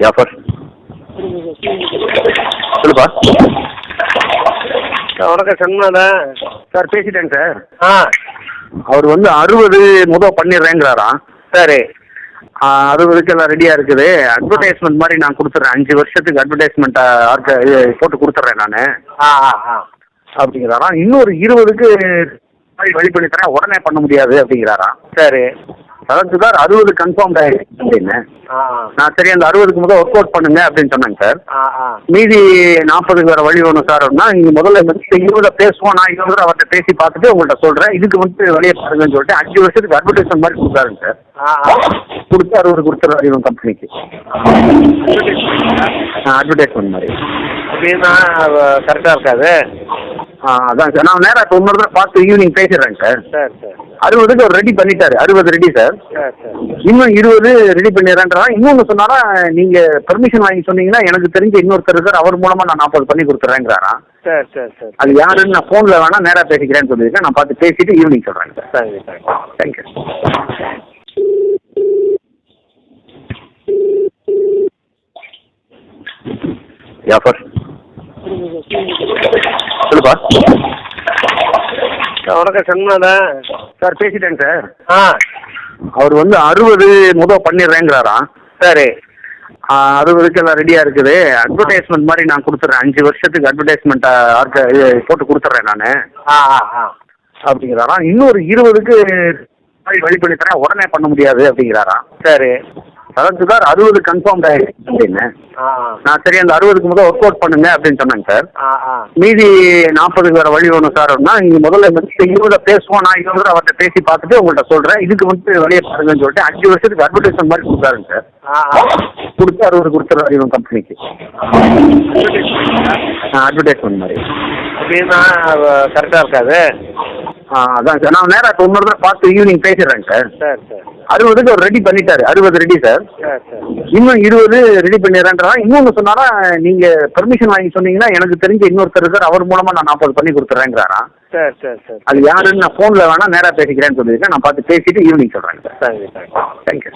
ஜாஃபர் சொல்லுப்பா. வணக்கம் சண்முகா சார் பேசிட்டேங்க சார். ஆ. அவர் வந்து அறுபது முத பண்ணிடுறேங்கிறாராம் சரி. அறுபதுக்கு எல்லாம் ரெடியாக இருக்குது. அட்வர்டைஸ்மெண்ட் மாதிரி நான் கொடுத்துட்றேன். அஞ்சு வருஷத்துக்கு அட்வர்டைஸ்மெண்ட் போட்டு கொடுத்துட்றேன் நான். ஆ ஆ அப்படிங்கிறாராம் இன்னொரு இருபதுக்கு வழி பண்ணி தரேன். உடனே பண்ண முடியாது அப்படிங்கிறாராம் சரி. அதாவது சார் அறுபது கன்ஃபார்ம் ஆயிடுச்சு அப்படின்னு. நான் சரி அந்த அறுபதுக்கு முதல் ஒர்க் அவுட் பண்ணுங்க அப்படின்னு சொன்னேங்க சார். மீதி நாற்பதுக்கு வேற வழி வேணும் சார் அப்படின்னா நீங்கள் முதல்ல இருபதை பேசுவோம் நான் இருபது அவர்கிட்ட பேசி பார்த்துட்டு உங்கள்கிட்ட சொல்கிறேன் இதுக்கு வந்து வழியை பாருங்கன்னு சொல்லிட்டு அஞ்சு வருஷத்துக்கு அட்வர்டைஸ்மெண்ட் மாதிரி கொடுத்தாருங்க சார். கொடுத்து அறுபது கொடுத்துருவாரு இவன் கம்பெனிக்கு அட்வர்டைஸ்மெண்ட் மாதிரி. அப்படின்னா கரெக்டாக இருக்காது. அதான் சார். நான் நேராக இப்போ இன்னொரு தடவை பார்த்து ஈவினிங் பேசிடுறேங்க சார். சரி சரி. அறுபதுக்கு அவர் ரெடி பண்ணிட்டாரு. அறுபது ரெடி சார். சரி சரி. இன்னும் இருபது ரெடி பண்ணிடுறேன்றா இன்னொன்று சொன்னாரா நீங்கள் பெர்மிஷன் வாங்கி சொன்னீங்கன்னா எனக்கு தெரிஞ்ச இன்னொருத்தர் இருக்கார் அவர் மூலமாக நான் நாற்பது பண்ணி கொடுத்துட்றேங்கிறாராம் சரி சரி சரி. அது யாருன்னு நான் ஃபோனில் வேணா நேராக பேசிக்கிறேன்னு சொல்லியிருக்கேன். நான் பார்த்து பேசிட்டு ஈவினிங் சொல்கிறேன் sir. Thank you thank you thank you Jafar சொல்லுப்பா. சார் வணக்கம் சண்முகா சார் பேசிட்டேங்க சார். ஆ. அவர் வந்து அறுபது முத பண்ணிடுறேங்கிறாராம் சரி. அறுபதுக்கு எல்லாம் ரெடியாக இருக்குது. அட்வர்டைஸ்மெண்ட் மாதிரி நான் கொடுத்துட்றேன். அஞ்சு வருஷத்துக்கு அட்வர்டைஸ்மெண்ட் போட்டு கொடுத்துட்றேன் நான். ஆ ஆ ஆ. அப்படிங்கிறாராம் இன்னொரு இருபதுக்கு வழி பண்ணி தரேன் உடனே பண்ண முடியாது அப்படிங்கிறாராம் சரி. அதாவது சார் அறுபது கன்ஃபார்ம் ஆயிடுச்சு. அப்படின்னு. நான் சரி அந்த அறுபதுக்கு முதல் ஒர்க் அவுட் பண்ணுங்க அப்படின்னு சொன்னேங்க சார். மீதி நாற்பதுக்கு வேற வழி வேணும் சார் அப்படின்னா நீங்கள் முதல்ல இருபதை பேசுவோம் நான் இருபது அவர்கிட்ட பேசி பார்த்துட்டு உங்கள்கிட்ட சொல்கிறேன் இதுக்கு வந்து வழியை பாருங்கன்னு சொல்லிட்டு அஞ்சு வருஷத்துக்கு அட்வர்டைஸ்மெண்ட் மாதிரி கொடுத்தாருங்க சார். கொடுத்து அறுபது கொடுத்துருவாரு இவன் கம்பெனிக்கு அட்வர்டைஸ்மெண்ட் மாதிரி. அப்படின்னா கரெக்டாக இருக்காது. அதான் சார். நான் நேராக இப்போ இன்னொரு தடவை பார்த்து ஈவினிங் பேசிடுறேங்க சார். சரி சரி. அறுபதுக்கு அவர் ரெடி பண்ணிட்டாரு. அறுபது ரெடி சார். சரி சரி. இன்னும் இருபது ரெடி பண்ணிடுறேன்றா இன்னொன்று சொன்னாரா நீங்கள் பெர்மிஷன் வாங்கி சொன்னீங்கன்னா எனக்கு தெரிஞ்ச இன்னொருத்தர் இருக்கார். அவர் மூலமாக நான் நாற்பது பண்ணி கொடுத்துட்றேங்கிறாராம் சரி சரி சரி. அது யாருன்னு நான் ஃபோனில் வேணா நேராக பேசிக்கிறேன்னு சொல்லியிருக்கேன். நான் பார்த்து பேசிட்டு ஈவினிங் சொல்கிறேன் சார் தேங்க்யூ